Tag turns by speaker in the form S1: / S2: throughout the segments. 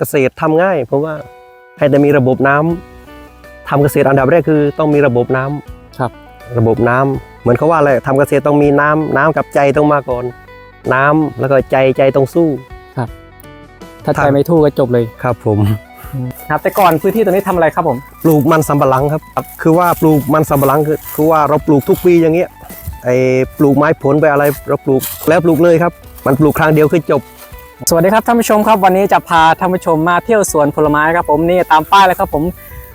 S1: เกษตรทำง่ายเพราะว่าให้แต่มีระบบน้ำทำเกษตรอันดับแรกคือต้องมีระบบน้ำ
S2: ครับ
S1: ระบบน้ำเหมือนเขาว่าอะไรทำเกษตรต้องมีน้ำน้ำกับใจต้องมาก่อน น้ำแล้วก็ใจใจต้องสู้
S2: ถ้า
S1: ครั
S2: ใจ
S1: บ
S2: ไม่ถูกก็จบเลย
S1: ครับผม
S2: ครับแต่ก่อนพื้นที่ตรงนี้ทำอะไรครับผม
S1: ปลูกมันสำปะหลังครับ คือว่าปลูกมันสำปะหลังคือคือว่าเราปลูกทุกปีอย่างเงี้ยไอ้ปลูกไม้ผลไปอะไรเราปลูกแล้วปลูกเลยครับ มันปลูกครั้งเดียวคือจบ
S2: สวัสดีครับท่านผู้ชมครับวันนี้จะพาท่านผู้ชมมาเที่ยวสวนผลไม้ครับผมนี่ตามป้ายแล้วครับผม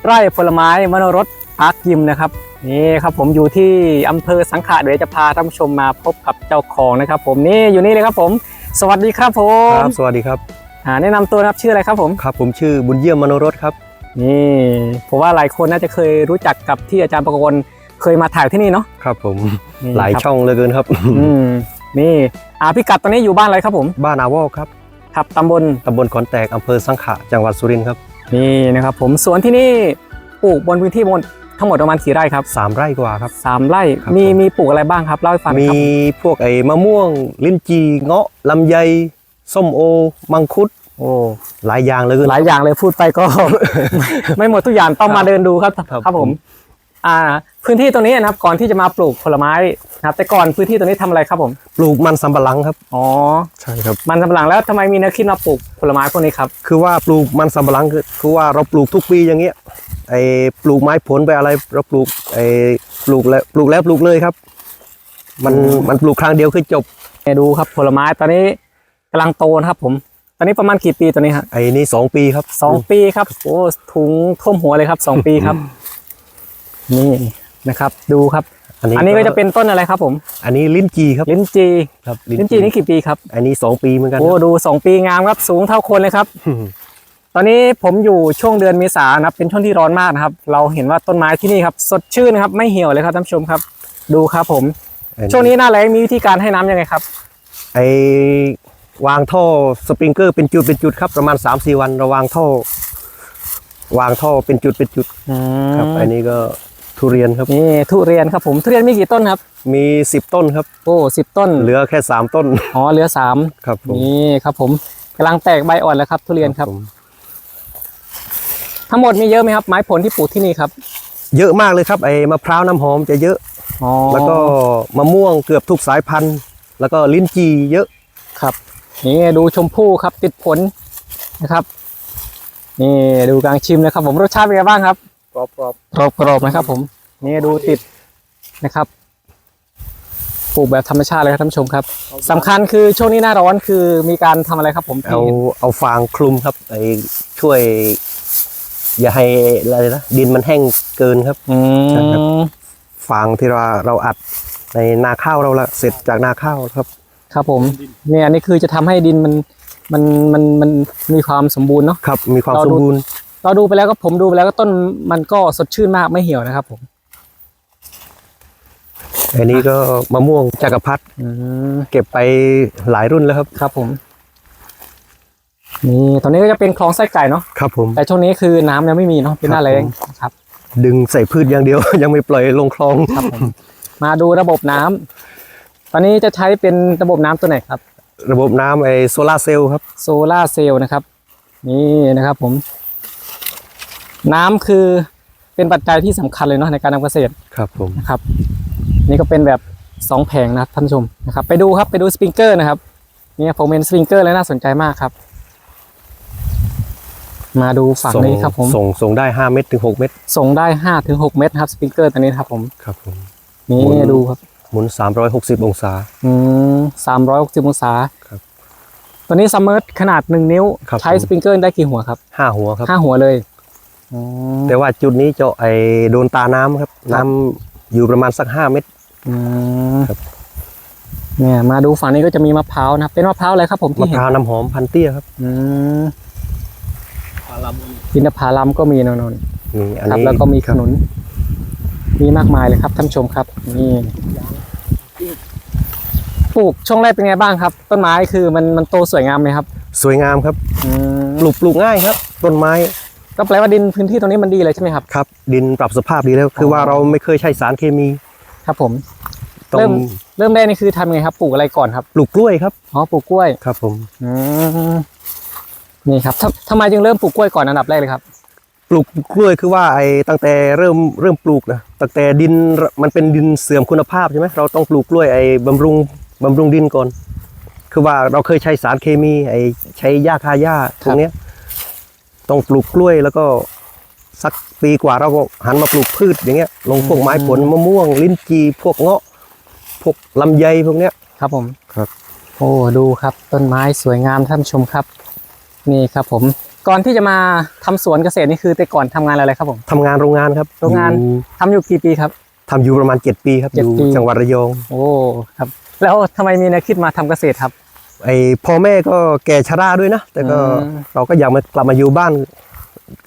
S2: ไร่ผลไม้มโนรสพาร์คยิมนะครับนี่ครับผมอยู่ที่อำเภอสังขะเดี๋ยวจะพาท่านผู้ชมมาพบกับเจ้าของนะครับ ผมนี่อยู่นี่เลยครับผม สวัสดีครับผ
S1: ค
S2: ม
S1: รับสวัสดีครับ
S2: อ่าแนะนำตัวนะครับชื่ออะไรครับผม
S1: ครับ ผมชื่อบุญเยี่ยมมโนรสครับ
S2: นี่ผมว่าหลายคนน่าจะเคยรู้จักกับที่อาจารย์ประกรณ์เคยมาถ่ายที่นี่เนาะ
S1: ครับผม
S2: นี่
S1: หลาย
S2: ครับ
S1: ช่องเหลยเกินครับ
S2: อืมนี่อ่าพิกัดตอนนี้อยู่บ้านอะไรครับผม
S1: บ้านอาวอกครับ
S2: ครับตำบล
S1: ตำบลขอนแตกอำเภอสังขะจังหวัดสุรินทร์ครับ
S2: นี่นะครับผมสวนที่นี่ปลูกบนพื้นที่บนทั้งหมดประมาณกี่ไร่ครับ
S1: สามไร่กว่าครับ
S2: สามไร่
S1: ครับ
S2: มี
S1: ผม
S2: มีปลูกอะไรบ้างครับเล่าให้ฟังหน่อย
S1: มี
S2: ครับ
S1: พวกไอ้มะม่วง ลิ้นจีเงาะลำไย ส้มโอ มังคุด
S2: โอ้
S1: หลายอย่างเหลย
S2: หลายอย่างเลยพูดไปก็ ไม่หมดทุกอย่างต้องมาเดินดูครับ
S1: ครับ
S2: ครับผ
S1: ผมม
S2: อ่าพื้นที่ตรงนี้นะครับก่อนที่จะมาปลูกผลไม้นะครับแต่ก่อนพื้นที่ตรงนี้ทำอะไรครับผม
S1: ปลูกมันสำปะหลังครับ
S2: อ๋อ
S1: ใช่ครับ
S2: มันสำปะหลังแล้วทำไมมีแนวคิดมาปลูกผลไม้พวกนี้ครับ
S1: คือว่าปลูกมันสำปะหลังคือคือว่าเราปลูกทุกปีอย่างเงี้ยไอ้ปลูกไม้ผลไปอะไรเราปลูกไอ้ปลูกแล้วปลูกแล้วปลูกเลยครับ มันมันปลูกครั้งเดียวคือจบ
S2: เนี่ยดูครับผลไม้ตอนนี้กำลังโตนะครับผม ตอนนี้ประมาณกี่ปีตัวนี้ฮะ
S1: ไอ้นี่สองปีครับ
S2: สองปีครับโอ้ถุงท่วมหัวเลยครับสองปีครับ นี่นะครับ ดูครับ
S1: อันนี้
S2: อันนี้ก็จะเป็นต้นอะไรครับผม
S1: อันนี้ลิ้นจีครับ
S2: ลิ้นจี
S1: ครับ
S2: ลิ้นจีนี่กี่ปีครับ
S1: อันนี้สองปีเหมือนกัน
S2: โอ้ดูสองปีงามครับ สูงเท่าคนเลยครับ ตอนนี้ผมอยู่ช่วงเดือนเมษายนนะครับ เป็นช่วงที่ร้อนมากนะครับ เราเห็นว่าต้นไม้ที่นี่ครับ สดชื่นนะครับ ไม่เหี่ยวเลยครับท่านผู้ชมครับ ดูครับผม ช่วงนี้หน้าแล้งมีวิธีการให้น้ำยังไงครับ
S1: ไอ้วางท่อสปริงเกอร์เป็นจุดเป็นจุดครับ ประมาณ3าสี่วันเราวางท่อ วางท่อเป็นจุดเป็นจุดครับ อันนี้ก็ ทุเรียนครับ
S2: นี่ทุเรียนครับผมทุเรียนมีกี่ต้นครับ
S1: มี 10 ต้นครับ
S2: โอ้สิบต้น
S1: เหลือแค่ 3 ต้น
S2: อ๋อเหลือสาม
S1: ครับผม
S2: นี่ครับผมกำลังแตกใบอ่อนแล้วครับ ทุเรียนครับ
S1: ผม
S2: ทั้งหมดมีเยอะไหมครับ ไม้ผลที่ปลูกที่นี่ครับ
S1: เยอะมากเลยครับไอ้มะพร้าวน้ำหอมจะเยอะ
S2: อ๋อ
S1: แล้วก็มะม่วงเกือบทุกสายพันธุ์ แล้วก็ลิ้นจีเยอะ
S2: ครับ นี่ดูชมพู่ครับติดผลนะครับ นี่ดูกลางชิมนะครับ ผมรสชาติเป็นไงบ้างครับ
S1: กรอบกรอบ
S2: กรอบกรอบนะครับ ผม นี่ดูติดนะครับปลูกแบบธรรมชาติเลยครับท่านผู้ชมครับสำคัญคือช่วงนี้หน้าร้อนคือมีการทำอะไรครับผมที่
S1: เอาเอาฟางคลุมครับไอ้ช่วย อย่าให้อะไรนะดินมันแห้งเกินครับ
S2: อื
S1: ใช่ครับ
S2: ม
S1: ฟางที่เราเราอัดในนาข้าวเราละเสร็จจากนาข้าวครับ
S2: ครับผมเนี่ยอันนี้คือจะทำให้ดินมันมันมันมันมีความสมบูรณ์เนาะ
S1: ครับ มีความ
S2: เรา
S1: ส
S2: ดู
S1: มบูรณ์
S2: เราดูไปแล้วก็ผมดูไปแล้วก็ต้นมันก็สดชื่นมากไม่เหี่ยวนะครับผม
S1: อันนี้ก็มะม่วงจักรพรรดิ
S2: อืม
S1: เก็บไปหลายรุ่นแล้วครับ
S2: ครับผมนี่ตอนนี้ก็จะเป็นคลองไส้ไก่เนาะ
S1: ครับผม
S2: แต่ช่วงนี้คือน้ำยังไม่มีเนาะเป็นหน้าแรงครับ
S1: ดึงใส่พืชอย่างเดียว ยังไม่ปล่อยลงคลอง
S2: ครับผมมาดูระบบน้ำตอนนี้จะใช้เป็นระบบน้ำตัวไหนครับ
S1: ระบบน้ำไอโซลาร์เซลล์ครับ
S2: โซลาร์เซลล์นะครับ นี่นะครับผม น้ำคือเป็นปัจจัยที่สำคัญเลยเนาะในการทำเกษตร
S1: ครับผม
S2: นะครับ นี่ก็เป็นแบบสองแผงนะครับท่านผู้ชมนะครับ ไปดูครับไปดูสปริงเกอร์นะครับเนี่ยผมเป็นสปริงเกอร์แล้วน่าสนใจมากครับ มาดูฝั่ง
S1: ส่ง
S2: นี้ครับผม
S1: ส่งส่งได้5เม็ดถึง6เม็ด
S2: ส่งได้ห้าถึงหกเมตรครับสปริงเกอร์ตัวนี้นะครับผม
S1: ครับผม
S2: นี่
S1: หมุน
S2: ดูครับ
S1: หมุน360องศา
S2: อืมสามร้อยหกสิบองศา
S1: ครับ
S2: ตัวนี้ซัมเมอร์ขนาดหนึ่งนิ้ว
S1: ครับ
S2: ใช้
S1: ผม
S2: สปริงเกอร์ได้กี่หัวครับ
S1: 5หัวครับ
S2: ห้าหัวเลยอ๋อ
S1: แต่ว่าจุดนี้เจาะไอโดนตาน้ำครับ น้ำอยู่ประมาณสัก5เม็ด
S2: อืม
S1: ครับ
S2: เนี่ยมาดูฝั่งนี้ก็จะมีมะพร้าวนะครับเป็นมะพร้าวอะไรครับ ผม
S1: มะ
S2: ที่เห็
S1: พ
S2: น
S1: ร้าวน้ำหอมพันเตี้ยครับ
S2: อืมอินทผลัมก็มีนนน
S1: นี่อัน
S2: ครับ
S1: นี้
S2: แล้วก็มีข
S1: ครับ
S2: นุน มีมากมายเลยครับท่านผู้ชมครับ นี่ปลูกช่วงแรกเป็นไงบ้างครับ ต้นไม้คือมันมันโตสวยงามไหมครับ
S1: สวยงามครับ
S2: อืม
S1: ปลูกปลูกง่ายครับ ต้นไม้
S2: ก็แปลว่าดินพื้นที่ตรงนี้มันดีเลยใช่ไหมครับ
S1: ครับ ดินปรับสภาพดีแล้วคือว่าเราไม่เคยใช้สารเคมี
S2: ครับผม
S1: ต้อ
S2: เริ่
S1: ง
S2: มเริ่มแรกนี่คือทำไงครับ ปลูกอะไรก่อนครับ
S1: ปลูกกล้วยครับ
S2: อ๋อปลูกกล้วย
S1: ครับ ผม
S2: อืมนี่ครับทำทำไมจึงเริ่มปลูกกล้วยก่อนอันดับแรกเลยครับ
S1: ปลูกกล้วยคือว่าไอ้ตั้งแต่เริ่มเริ่มปลูกนะตั้งแต่ดินมันเป็นดินเสื่อมคุณภาพใช่ไหมเราต้องปลูกกล้วยไอ้บำรุงบำรุงดินก่อน คือว่าเราเคยใช้สารเคมี ไอ้ใช้หญ้าคาหญ้าตรงเนี้ย ต้องปลูกกล้วยแล้วก็สักปีกว่าเราก็หันมาปลูกพืชอย่างเงี้ย ลงพวกไม้ผลมะม่วง ลิ้นจีพวกเงาะ พวกลำไยพวกเนี้ย
S2: ครับผม
S1: ครับ
S2: โอ้ดูครับ ต้นไม้สวยงามท่านผู้ชมครับ นี่ครับผม ก่อนที่จะมาทำสวนเกษตรนี่คือแต่ก่อนทำงานอะไรครับผม
S1: ทำงานโรงงานครับ
S2: โรงงาน
S1: อยู่
S2: ทำอยู่กี่ปีครับ
S1: ทำอยู่ประมาณเจ็ดปีครับ
S2: เจ็
S1: อ
S2: ด
S1: ยู่
S2: ปี
S1: จังหวัดระยอง
S2: โอ้ครับ แล้วทำไมมีแนวคิดมาทำเกษตรครับ
S1: ไอ้พ่อแม่ก็แก่ชราด้วยนะ แต่ก็
S2: อืม
S1: เราก็อยากมากลับมาอยู่บ้าน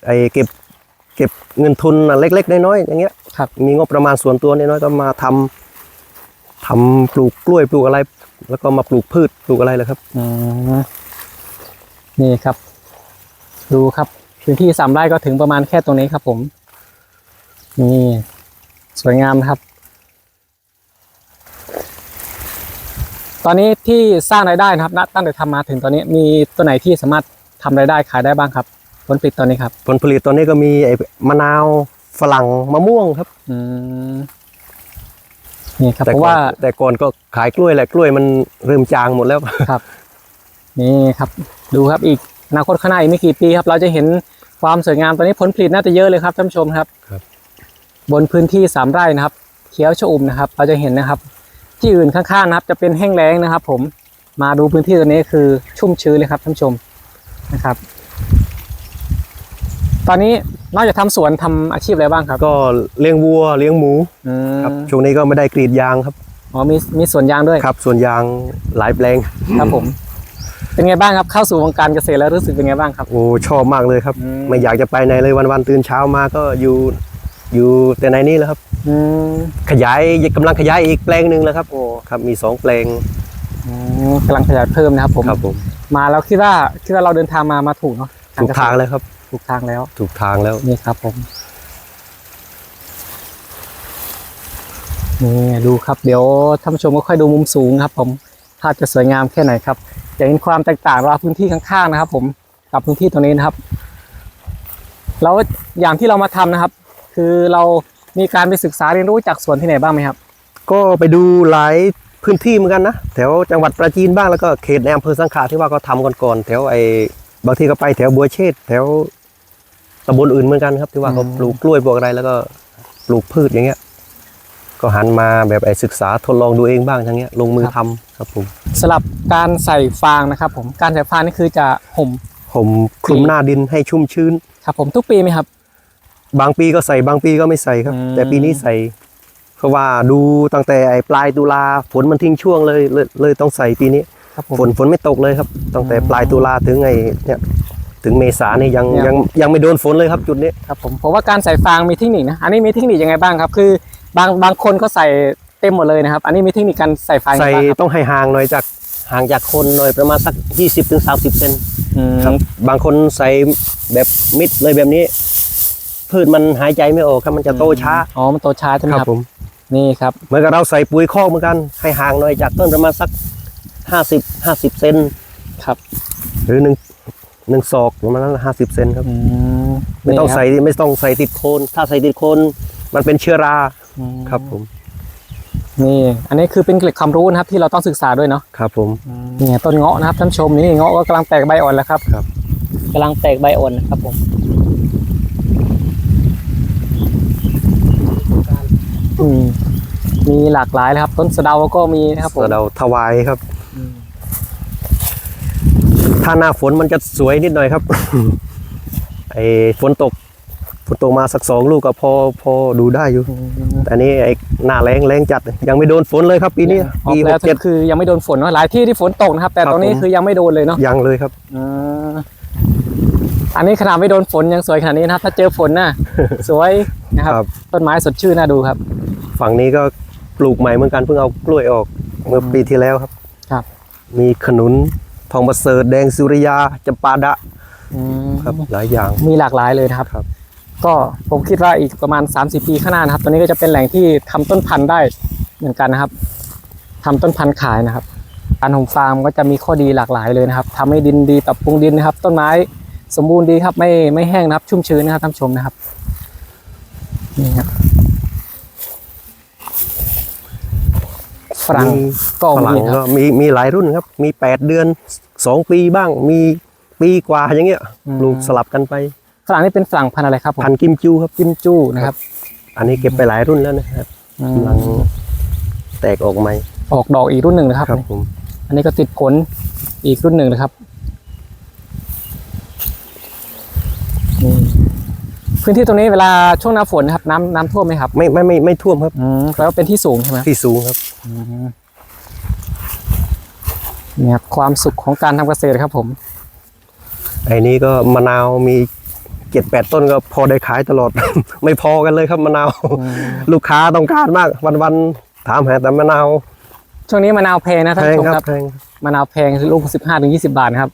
S1: ไอ้เก็บเก็บเงินทุนเล็กๆน้อยๆอย่างเงี้ย
S2: ครับ
S1: มีงบประมาณส่วนตัวน้อยๆก็มาทำทำปลูกกล้วยปลูกอะไร แล้วก็มาปลูกพืชปลูกอะไรเลยครับ
S2: อืมนี่ครับ ดูครับพื้นที่สามไร่ก็ถึงประมาณแค่ตรงนี้ครับผมนี่สวยงามนะครับ ตอนนี้ที่สร้างรายได้นะครับณตั้งแต่ทำมาถึงตอนนี้มีตัวไหนที่สามารถทำรายได้ขายได้บ้างครับ ผลผลิตตอนนี้ครับ
S1: ผลผลิตตอนนี้ก็มีไอ้มะนาวฝรั่งมะม่วงครับ
S2: อืมนี่ครับ
S1: แต่
S2: เพราะ
S1: ก่อน
S2: ว่า
S1: แต่ก่อนก็ขายกล้วยแหละกล้วยมันเริ่มจางหมดแล้ว
S2: ครับ นี่ครับดูครับอีกอนาคตข้างหน้าอีกไม่กี่ปีครับ เราจะเห็นความสวยงามตอนนี้ผลผลิตน่าจะเยอะเลยครับท่านผู้ชมครับ
S1: ครับ
S2: บนพื้นที่สามไร่นะครับ เขียวชอุ่มนะครับ เราจะเห็นนะครับ ที่อื่นข้างๆนะครับ จะเป็นแห้งแล้งนะครับ ผมมาดูพื้นที่ตัวนี้คือชุ่มชื้นเลยครับท่านผู้ชมนะครับ ตอนนี้นอกจากทำสวนทำอาชีพอะไรบ้างครับ
S1: ก็เลี้ยงวัวเลี้ยงหมู
S2: อืม
S1: ครับช่วงนี้ก็ไม่ได้กรีดยางครับ
S2: อ๋อมีมีสวนยางด้วย
S1: ครับส่วนยางหลายแปลง
S2: ครับผม เป็นไงบ้างครับเข้าสู่วงการเกษตรแล้วรู้สึกเป็นไงบ้างครับ
S1: โอ้ชอบมากเลยครับ
S2: อืม
S1: ไม่อยากจะไปไหนเลยวันๆตื่นเช้ามาก็อยู่ อยู่แต่ในนี้แหล้วครับ
S2: อืม
S1: ขยายกำลังขยายอีกแปลงหนึ่งแล้วครับโอ้ครับมีสองแปลง
S2: อืมกำลังขยายเพิ่มนะครับผม
S1: ครับผม
S2: มาแล้วคิดว่าคิดว่าเราเดินทางมามาถูกเนาะ
S1: ถูกทางแล้วครับ
S2: ถูกทางแล้ว
S1: ถูกทางแล้ว
S2: นี่ครับผมนี่ดูครับเดี๋ยวท่านผู้ชมก็ค่อยดูมุมสูงครับ ผมภาพจะสวยงามแค่ไหนครับจะเห็นความแตกต่างระหว่างพื้นที่ข้างๆนะครับ ผมกับพื้นที่ตรงนี้นะครับแล้วอย่างที่เรามาทำนะครับ คือเรามีการไปศึกษาเรียนรู้จากสวนที่ไหนบ้างไหมครับ
S1: ก็ไปดูหลายพื้นที่เหมือนกันนะ แถวจังหวัดปราจีนบ้างแล้วก็เขตในอำเภอสังขะที่ว่าเขาทำก่อนๆแถวไอ้บางทีก็ไปแถวบัวเชษฐ์แถวตำบลอื่นเหมือนกันครับ ที่ว่าเขา
S2: อืม
S1: ปลูกกล้วยปลูกอะไรแล้วก็ปลูกพืชอย่างเงี้ย ก็หันมาแบบไอ้ศึกษาทดลองดูเองบ้างทั้งเงี้ยลงมือทำครับผม
S2: สำหรับการใส่ฟางนะครับ ผมการใส่ฟางนี่คือจะห่ม
S1: ผมคลุมหน้าดินให้ชุ่มชื้น
S2: ครับผมทุกปีไหมครับ
S1: บางปีก็ใส่บางปีก็ไม่ใส่ครับ
S2: อืม
S1: แต่ปีนี้ใส่เพราะว่าดูตั้งแต่ไอ้ปลายตุลาฝนมันทิ้งช่วงเลยเลยเลยต้องใส่ปีนี้
S2: ครับผม
S1: ฝนฝนไม่ตกเลยครับตั้งแต่
S2: อืม
S1: ปลายตุลาถึงไอ้เนี่ยถึงเมษาเนี่ยยัง
S2: เนี่ย
S1: ยังยังไม่โดนฝนเลยครับจุดนี้
S2: ครับผมผมว่าการใส่ฟางมีเทคนิคนะอันนี้มีเทคนิคยังไงบ้างครับ คือบางบางคนก็ใส่เต็มหมดเลยนะครับ อันนี้มีเทคนิคการใส่ฟางยัง
S1: ใส่
S2: ไงบ้างครับ
S1: ต้องให้ห่างหน่อยจากห่างจากคนหน่อยประมาณสัก 20-30ถึง30เซน
S2: อืม
S1: ครับบางคนใส่แบบมิดเลยแบบนี้ พืชมันหายใจไม่ออกครับมันจะโตช้า
S2: อ๋อมันโตช้าใช่ไหม
S1: ค
S2: ค
S1: รั
S2: รั
S1: บบผม
S2: นี่ครับ
S1: เหมือนกับเราใส่ปุ๋ยคอกเหมือนกันให้ห่างหน่อยจากต้นประมาณสัก50 50เซน
S2: ครับ
S1: หรือหนึ่งหนึ่งศอกประมาณนั้นห้าสิบเซนครับ
S2: อืม
S1: ไม่ต้อง
S2: นี่ครับ
S1: ใส่ไม่ต้องใส่ติดโคน ถ้าใส่ติดโคนมันเป็นเชื้อรา
S2: อืม
S1: ครับผม
S2: นี่อันนี้คือเป็นเกล็ดความรู้นะครับ ที่เราต้องศึกษาด้วยเนาะ
S1: ครับ ผม
S2: นี่ไงต้นเงาะนะครับท่านผู้ชมนี่เงาะก็กำลังแตกใบอ่อนแล้วครับ
S1: ครับ
S2: กำลังแตกใบอ่อนนะครับผม อืมมีหลากหลายเลยครับ ต้นสะเดาก็มีนะครับผม
S1: สะเดาถวายครับ
S2: อืม
S1: ถ้าหน้าฝนมันจะสวยนิดหน่อยครับ ไอ้ฝนตกฝนตกมาสักสองลูกก็พอพอดูได้อยู่
S2: อืม
S1: แต่อันนี้ไอ้หน้าแรงแรงจัด ยังไม่โดนฝนเลยครับปีนี้
S2: ออก
S1: ปีห
S2: แล้ว
S1: กเจ็ด
S2: คือยังไม่โดนฝนเนอะหลายที่ที่ฝนตกนะครับ แต่
S1: ครับ
S2: ตรงนี้
S1: ผม
S2: คือยังไม่โดนเลยเนาะ
S1: ยังเลยครับ
S2: อืม อันนี้ขนาดไม่โดนฝนยังสวยขนาดนี้นะครับ ถ้าเจอฝนน่ะ สวยนะครับ
S1: ครับ
S2: ต้นไม้สดชื่นน่าดูครับ
S1: ฝั่งนี้ก็ปลูกใหม่เหมือนกันเพิ่งเอากล้วยออกเมื่อปีที่แล้วครับ
S2: ครับ
S1: มีขนุนทองประเสริฐแดงสุริยาจำปาดะ
S2: อืม
S1: ครับหลายอย่าง
S2: มีหลากหลายเลยนะครับ
S1: ครับ
S2: ก็ผมคิดว่าอีกประมาณ 30 ปีข้างหน้านะครับ ตอนนี้ก็จะเป็นแหล่งที่ทำต้นพันธุ์ได้เหมือนกันนะครับทำต้นพันธุ์ขายนะครับการห่มฟางมันก็จะมีข้อดีหลากหลายเลยนะครับทำให้ดินดีปรับปรุงดินนะครับ ต้นไม้ สมบูรณ์ดีครับไม่ไม่แห้งนะครับ ชุ่มชื้นนะครับท่านผู้ชมนะครับนี่ครับฝรั่ง
S1: มี
S2: ก็
S1: ฝรั่ง
S2: มีค
S1: ก็
S2: รับ
S1: มีมีหลายรุ่นครับ มีแปดเดือนสองปีบ้าง มีปีกว่าอย่างเงี้ย
S2: อืม
S1: ปลูกสลับกันไป
S2: ฝรั่งนี่เป็นฝรั่งพันธุ์อะไรครับผม
S1: พันธุ์กิมจูครับ
S2: กิมจูนะครับ
S1: อันนี้เก็บไปหลายรุ่นแล้วนะครับ
S2: อืม
S1: กำลังแตกออกใหม่
S2: ออกดอกอีกรุ่นหนึ่งนะครับ
S1: ครับผม
S2: อันนี้ก็ติดผลอีกรุ่นหนึ่งนะครับ พื้นที่ตรงนี้เวลาช่วงหน้าฝนนะครับ น้ำน้ำท่วมไหมครับ
S1: ไม่ไม่ไม่ไม่ท่วมครับ
S2: อืมแปลว่าเป็นที่สูงใช่ไหม
S1: ที่สูงครับ
S2: อืมเนี่ยครับความสุขของการทำเกษตรครับผม
S1: ไอ้นี้ก็มะนาวมีเจ็ดแปดต้นก็พอได้ขายตลอด ไม่พอกันเลยครับมะนาว ลูกค้าต้องการมาก วันวันๆถามหาแต่มะนาว
S2: ช่วงนี้มะนาวแพงนะท่าน
S1: แพง
S2: ผู้ชม
S1: ค
S2: ค
S1: รั
S2: รั
S1: บบแพง
S2: มะนาวแพงลูกสิบห้าถึงยี่สิบาทนะครับ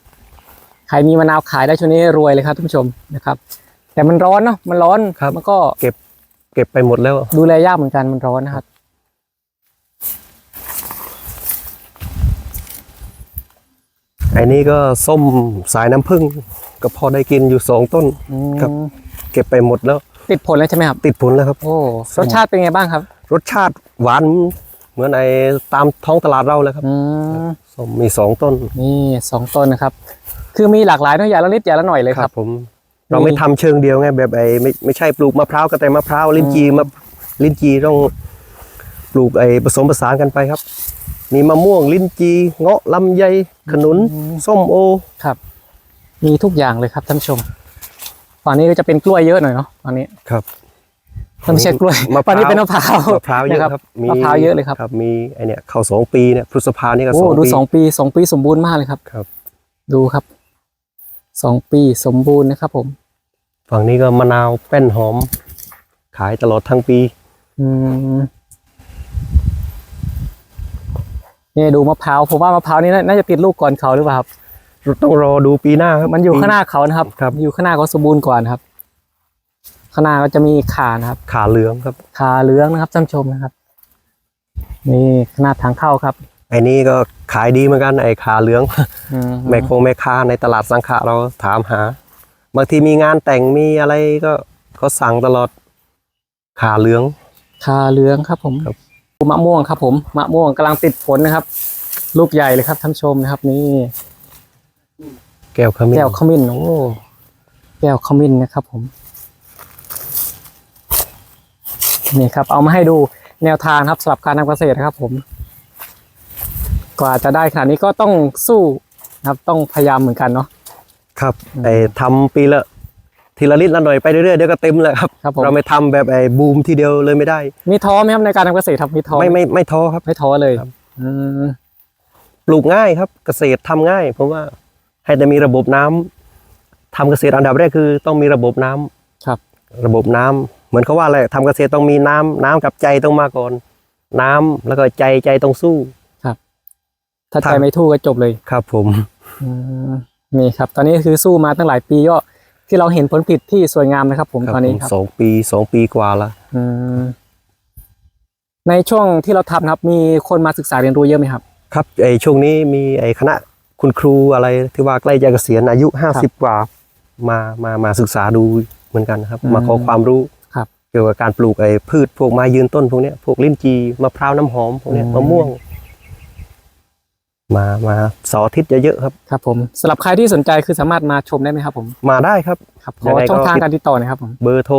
S2: ใครมีมะนาวขายได้ช่วงนี้รวยเลยครับท่านผู้ชมนะครับ แต่มันร้อนเนาะมันร้อนมันก็
S1: เก็บไปหมดแล้ว
S2: ดูแลยากเหมือนกันมันร้อนนะครับ
S1: ไอ้นี้ก็ส้มสายน้ำผึ้งก็พอได้กินอยู่สองต้น
S2: อืม
S1: ครับ เก็บไปหมดแล้ว
S2: ติดผลแล้วใช่ไหมครับ
S1: ติดผลแล้วครับ
S2: โอ้รสชาติเป็นไงบ้างครับ
S1: รสชาติหวานเหมือนไอ้ตามท้องตลาดเราเลยครับ
S2: อืม
S1: ส้มมีสองต้น
S2: นี่สองต้นนะครับ คือมีหลากหลายเนอะอย่างละนิดอย่างละหน่อยเลยครับ
S1: ผม เราไม่ทำเชิงเดียวไงแบบไอ้ไม่ไม่ใช่ปลูกมะพร้าวก็แต่มะพร้าวลิ้นจีมะลิ้นจีต้องปลูกไอ้ผสมผสานกันไปครับ มีมะม่วงลิ้นจีเงาะลำไยขนุนส้มโอ
S2: ครับ มีทุกอย่างเลยครับท่านผู้ชมฝั่งนี้ก็จะเป็นกล้วยเยอะหน่อยเนาะฝั่งนี้
S1: ครับ
S2: มันไม่ใช่กล้วย
S1: มะพร้าว
S2: ฝั่งนี้เป็นมะพร้าว
S1: มะพร้าวเยอะ
S2: นะครับ
S1: ครับ
S2: มะพร้าวเยอะเลยครับ
S1: มีไอเนี่ยเข้าสองปีเนี่ยพฤษภานี่ก็
S2: โอ้
S1: สอง
S2: ดู
S1: ปี
S2: สองปีสองปีสมบูรณ์มากเลยครับ
S1: ครับ
S2: ดูครับ สองปีสมบูรณ์นะครับผม
S1: ฝั่งนี้ก็มะนาวแป้นหอม ขายตลอดทั้งปี
S2: อืมนี่ดูมะพร้าวผมว่ามะพร้าวนี่น่าน่าจะติดลูกก่อนเขาหรือเปล่าครับ
S1: ต้องรอดูปีหน้าครับ
S2: มันอยู่ข้างหน้าเขานะครับ
S1: ครับ
S2: อยู่ข้างหน้าเขาสมบูรณ์กว่านะครับ ข้างหน้าก็จะมีขานะครับ
S1: ขาเหลืองครับ
S2: ขาเหลืองนะครับท่านผู้ชมนะครับ นี่ขนาดทางเข้าครับ
S1: ไอ้นี่ก็ขายดีเหมือนกันไอ้ขาเหลือง
S2: อืม
S1: แม่คงแม่ค้าในตลาดสังขะเราถามหา บางทีมีงานแต่งมีอะไรก็เขาสั่งตลอดขาเหลือง
S2: ขาเหลืองครับผม
S1: ครับ
S2: มะม่วงครับ ผมมะม่วงกำลังติดผลนะครับ ลูกใหญ่เลยครับท่านผู้ชมนะครับ นี่
S1: แก้วขมิ้น
S2: แก้วขมิ้นโอ้แก้วขมิ้นนะครับ ผมนี่ครับ เอามาให้ดูแนวทางครับสำหรับการทำเกษตรนะครับ ผม กว่าจะได้ขนาดนี้ก็ต้องสู้นะครับต้องพยายามเหมือนกันเนาะ
S1: ครับ
S2: อืม
S1: ไอ้ทำปีละทีละนิดละหน่อยไปเรื่อยๆเดี๋ยวก็เต็มเลยครับ
S2: ครับผม
S1: เราไม่ทำแบบไอ้บูมทีเดียวเลยไม่ได้
S2: มีท้อไหมครับในการทำเกษตรครับมีท้อห
S1: ไม่ไม่ไม่ท้อครับ
S2: ไม่ท้อเลย
S1: ครับ
S2: อืม
S1: ปลูกง่ายครับเกษตรทำง่ายเพราะว่าให้แต่มีระบบน้ำทำเกษตรอันดับแรกคือต้องมีระบบน้ำ
S2: ครับ
S1: ระบบน้ำเหมือนเขาว่าอะไรทำเกษตรต้องมีน้ำน้ำกับใจต้องมาก่อน น้ำแล้วก็ใจใจต้องสู้
S2: ถ้าใจ
S1: ทาง
S2: ไม่ทู่ก็จบเลย
S1: ครับผม
S2: อืมนี่ครับ ตอนนี้คือสู้มาตั้งหลายปีก็ที่เราเห็นผลผลิตที่สวยงามนะครับ ผม
S1: ครับ
S2: ตอนนี้
S1: ผม
S2: ครับ
S1: สองปีสองปีกว่าละ
S2: อืมในช่วงที่เราทำนะครับ มีคนมาศึกษาเรียนรู้เยอะไหมครับ
S1: ครับไอช่วงนี้มีไอคณะคุณครูอะไรที่ว่าใกล้จะเกษียณอายุห้าสิบกว่ามามามาศึกษาดูเหมือนกันนะครับ
S2: อืม
S1: มาขอความรู้
S2: ครับ
S1: เกี่ยวกับการปลูกไอพืชพวกไม้ยืนต้นพวกเนี้ยพวกลิ้นจีมะพร้าวน้ำหอมพวกเนี้ย
S2: อืม
S1: มะม่วง มามาเสาร์อาทิตย์เยอะๆครับ
S2: ครับผมสำหรับใครที่สนใจคือสามารถมาชมได้ไหมครับผม
S1: มาได้ครับ
S2: ครับข
S1: ยั
S2: อง
S1: ไงก็
S2: ช่องทางการติดต่อหนะครับผม
S1: เบอร์โทร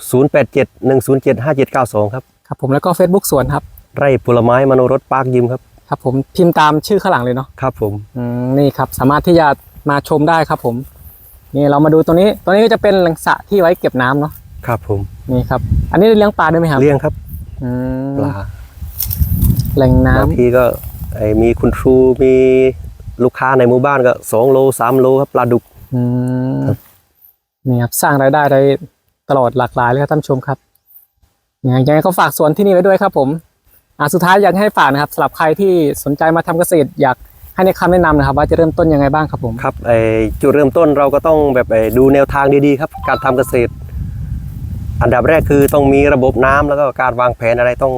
S1: 0 8 7 1 0 7 5 7 9 2 ครับ
S2: ครับผมแล้วก็ Facebook สวนครับ
S1: ไร่ผลไม้มโนรสปาร์คยิมครับ
S2: ครับผมพิมพ์ตามชื่อข้างหลังเลยเนาะ
S1: ครับผม
S2: อืมนี่ครับสามารถที่จะมาชมได้ครับผม นี่เรามาดูตรงนี้ตรงนี้ก็จะเป็นแหล่งสระที่ไว้เก็บน้ำเนาะ
S1: ครับผม
S2: นี่ครับ อันนี้เลี้ยงปลาด้วยไหมครับ
S1: เลี้ยงครับ
S2: อืม
S1: ปลา
S2: แหล่งน้ำ
S1: บางทีก็ไอ มีคุณครูมีลูกค้าในหมู่บ้านก็สองโลสามโลครับปลาดุก
S2: อืม
S1: ครับ
S2: นี่ครับสร้างรายได้ได้ตลอดหลากหลายเลยครับท่านผู้ชมครับเนี่ยยังไงก็ฝากสวนที่นี่ไว้ด้วยครับ ผมอ่าสุดท้ายอยากให้ฝากนะครับสำหรับใครที่สนใจมาทำเกษตร อยากให้ในคำแนะนำนะครับ ว่าจะเริ่มต้นยังไงบ้างครับผม
S1: ครับไอจุดเริ่มต้นเราก็ต้องแบบไอดูแนวทางดีๆครับ การทำเกษตร อันดับแรกคือต้องมีระบบน้ำแล้วก็การวางแผนอะไรต้อง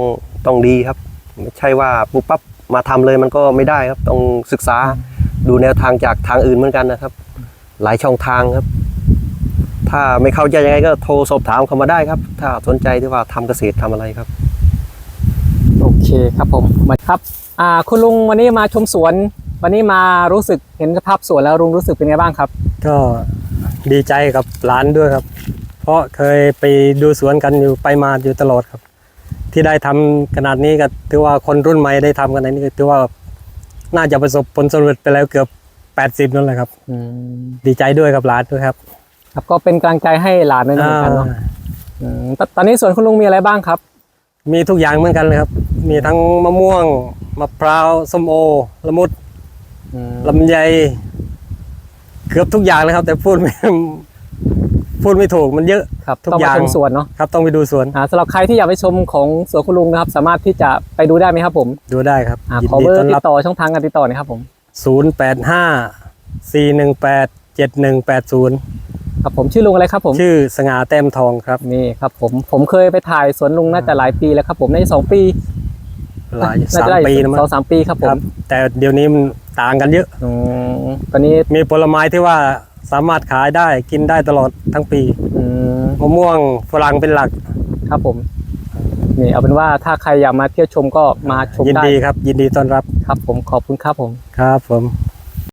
S1: ต้องดีครับ ไม่ใช่ว่าปุ๊บปั๊บ มาทำเลยมันก็ไม่ได้ครับ ต้องศึกษาดูแนวทางจากทางอื่นเหมือนกันนะครับ หลายช่องทางครับ ถ้าไม่เข้าใจยังไงก็โทรสอบถามเข้ามาได้ครับ ถ้าสนใจที่ว่าทำเกษตรทำอะไรครับ
S2: โอเคครับผมมาครับอ่าคุณลุงวันนี้มาชมสวน วันนี้มารู้สึกเห็นสภาพสวนแล้วลุงรู้สึกเป็นไงบ้างครับ
S3: ก็ดีใจกับหลานด้วยครับ เพราะเคยไปดูสวนกันอยู่ไปมาอยู่ตลอดครับ ที่ได้ทำขนาดนี้ก็ถือว่าคนรุ่นใหม่ได้ทำกันในนี้ก็ถือว่าน่าจะประสบผลสำเร็จไปแล้วเกือบ80นั่นแหละครับ
S2: อืม
S3: ดีใจด้วยกับหลานด้วยครับ
S2: ครับก็เป็นกำลังใจให้หลานด้วยนะเหมือนกันเนาะ
S3: อ่า
S2: อืมตตอนนี้สวนคุณลุงมีอะไรบ้างครับ
S3: มีทุกอย่างเหมือนกันเลยครับ มีทั้งมะม่วงมะพร้าวส้มโอละมุดลำไยเกือบทุกอย่างเลยครับ แต่พูดไม่ พูดไม่ถูกมันเยอะ
S2: ครับ
S3: ทุก
S2: ต้อง
S3: อ
S2: มา
S3: ย่าง
S2: ชมสวนเนาะ
S3: ครับต้องไปดูสวน
S2: อ่าสำหรับใครที่อยากไปชมของสวนคุณลุงนะครับ สามารถที่จะไปดูได้ไหมครับผม
S3: ดูได้ครับ
S2: อ่า
S3: ยิน
S2: ขอ
S3: ดี
S2: เบอ
S3: ต้อน
S2: ร์ติ
S3: รับ
S2: ดต่อช่องทางการติดต่อหนะครับผม
S3: ศูนย์แปดห้าสี่หนึ่งแปดเจ็ดหนึ่งแปดศูนย์
S2: ครับผมชื่อลุงอะไรครับผม
S3: ชื่อสง่าแต้มทองครับ
S2: นี่ครับผมผมเคยไปถ่ายสวนลุงน่าจะหลายปีแล้วครับ ผมในสองปี
S3: หลาย
S2: น่
S3: สาม
S2: จะได้
S3: ปีนะมั้
S2: สองงสามปีครับผ
S3: ครั
S2: ม
S3: บแต่เดี๋ยวนี้มันต่างกันเยอะ
S2: อืมตอนนี้
S3: มีผลไม้ที่ว่า สามารถขายได้กินได้ตลอดทั้งปี
S2: อืม
S3: มะม่วงฝรั่งเป็นหลัก
S2: ครับผมนี่เอาเป็นว่าถ้าใครอยากมาเที่ยวชมก็มาชม
S3: ยิน
S2: ได้
S3: ดีครับ ยินดีต้อนรับ
S2: ครับผมขอบคุณครับผม
S3: ครับผม